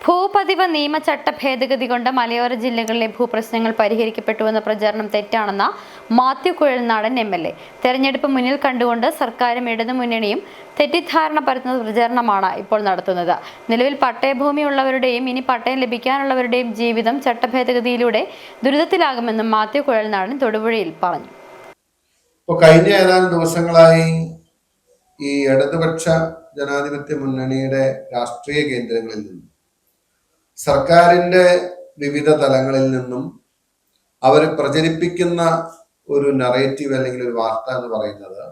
ഭൂപതിവ് നിയമചട്ട ഭേദഗതി കൊണ്ട് മലയോര ജില്ലകളിലെ ഭൂപ്രശ്നങ്ങൾ പരിഹരിക്കപ്പെട്ടുവെന്ന പ്രചാരണം തെറ്റാണെന്ന Mathew Kuzhalnadan M L A. തെരഞ്ഞെടുപ്പ് മുന്നിൽ കണ്ടുകൊണ്ട് സർക്കാരും ഇടതുമുന്നണിയും തെറ്റിദ്ധാരണ പരത്തുന്ന പ്രചാരണമാണ് ഇപ്പോൾ നടത്തുന്നത്. നിലവിൽ പട്ടയഭൂമിയുള്ളവരുടെയും ഇനി പട്ടയം ലഭിക്കാനുള്ളവരുടെയും ജീവിതം ചട്ടഭേദഗതിയിലൂടെ ദുരിതത്തിലാകുമെന്നും മാത്യു കുഴൽനാടൻ തൊടുപുഴയിൽ പറഞ്ഞു. കഴിഞ്ഞ ഏതാനും ദിവസങ്ങളായി ഈ ഇടതുപക്ഷ ജനാധിപത്യ മുന്നണിയുടെ രാഷ്ട്രീയ കേന്ദ്രങ്ങളിൽ നിന്നും സർക്കാരിന്റെ വിവിധ തലങ്ങളിൽ നിന്നും അവർ പ്രചരിപ്പിക്കുന്ന ഒരു നറേറ്റീവ് അല്ലെങ്കിൽ ഒരു വാർത്ത എന്ന് പറയുന്നത്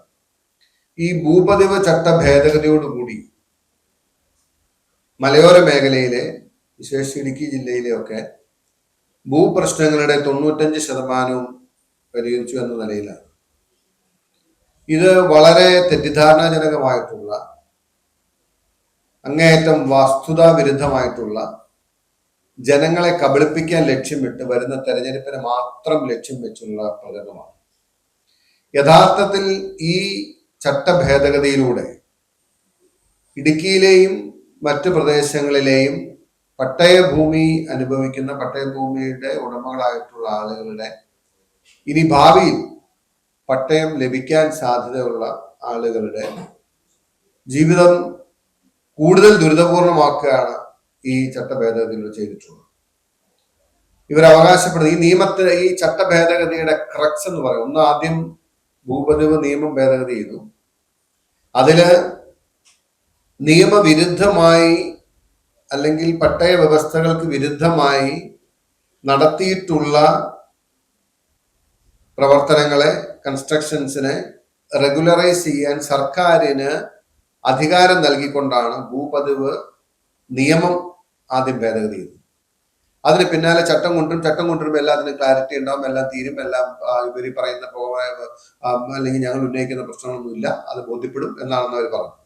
ഈ ഭൂപതിവ് ചട്ട ഭേദഗതിയോടുകൂടി മലയോര മേഖലയിലെ വിശേഷിച്ച് ഇടുക്കി ജില്ലയിലെയൊക്കെ ഭൂപ്രശ്നങ്ങളുടെ തൊണ്ണൂറ്റഞ്ച് ശതമാനവും പരിഹരിച്ചു എന്ന നിലയിലാണ്. ഇത് വളരെ തെറ്റിദ്ധാരണാജനകമായിട്ടുള്ള അങ്ങേയറ്റം വസ്തുതാ വിരുദ്ധമായിട്ടുള്ള ജനങ്ങളെ കബളിപ്പിക്കാൻ ലക്ഷ്യമിട്ട് വരുന്ന തെരഞ്ഞെടുപ്പിനെ മാത്രം ലക്ഷ്യം വെച്ചുള്ള പ്രചരണമാണ്. യഥാർത്ഥത്തിൽ ഈ ചട്ട ഭേദഗതിയിലൂടെ ഇടുക്കിയിലെയും മറ്റു പ്രദേശങ്ങളിലെയും പട്ടയഭൂമി അനുഭവിക്കുന്ന പട്ടയഭൂമിയുടെ ഉടമകളായിട്ടുള്ള ആളുകളുടെ ഇനി ഭാവിയിൽ പട്ടയം ലഭിക്കാൻ സാധ്യതയുള്ള ആളുകളുടെ ജീവിതം കൂടുതൽ ദുരിതപൂർണമാക്കുകയാണ് ഈ ചട്ട ഭേദഗതികൾ ചെയ്തിട്ടുള്ളത്. ഇവർ അവകാശപ്പെടുന്നത് ഈ നിയമത്തിന് ഈ ചട്ട ഭേദഗതിയുടെ ക്രക്സ് എന്ന് പറയും. ഒന്ന് ആദ്യം ഭൂപതിവ് നിയമം ഭേദഗതി ചെയ്തു. അതിൽ നിയമവിരുദ്ധമായി അല്ലെങ്കിൽ പട്ടയ വ്യവസ്ഥകൾക്ക് വിരുദ്ധമായി നടത്തിയിട്ടുള്ള പ്രവർത്തനങ്ങളെ കൺസ്ട്രക്ഷൻസിനെ റെഗുലറൈസ് ചെയ്യാൻ സർക്കാരിന് അധികാരം നൽകിക്കൊണ്ടാണ് ഭൂപതിവ് നിയമം ആദ്യം ഭേദഗതി ചെയ്തു. അതിന് പിന്നാലെ ചട്ടം കൊണ്ടും ചട്ടം കൊണ്ടുവരുമ്പോൾ എല്ലാത്തിനും ക്ലാരിറ്റി ഉണ്ടാവും എല്ലാം തീരും എല്ലാം ഇവർ പറയുന്ന അല്ലെങ്കിൽ ഞങ്ങൾ ഉന്നയിക്കുന്ന പ്രശ്നങ്ങളൊന്നുമില്ല അത് ബോധ്യപ്പെടും എന്നാണെന്ന് അവർ പറഞ്ഞു.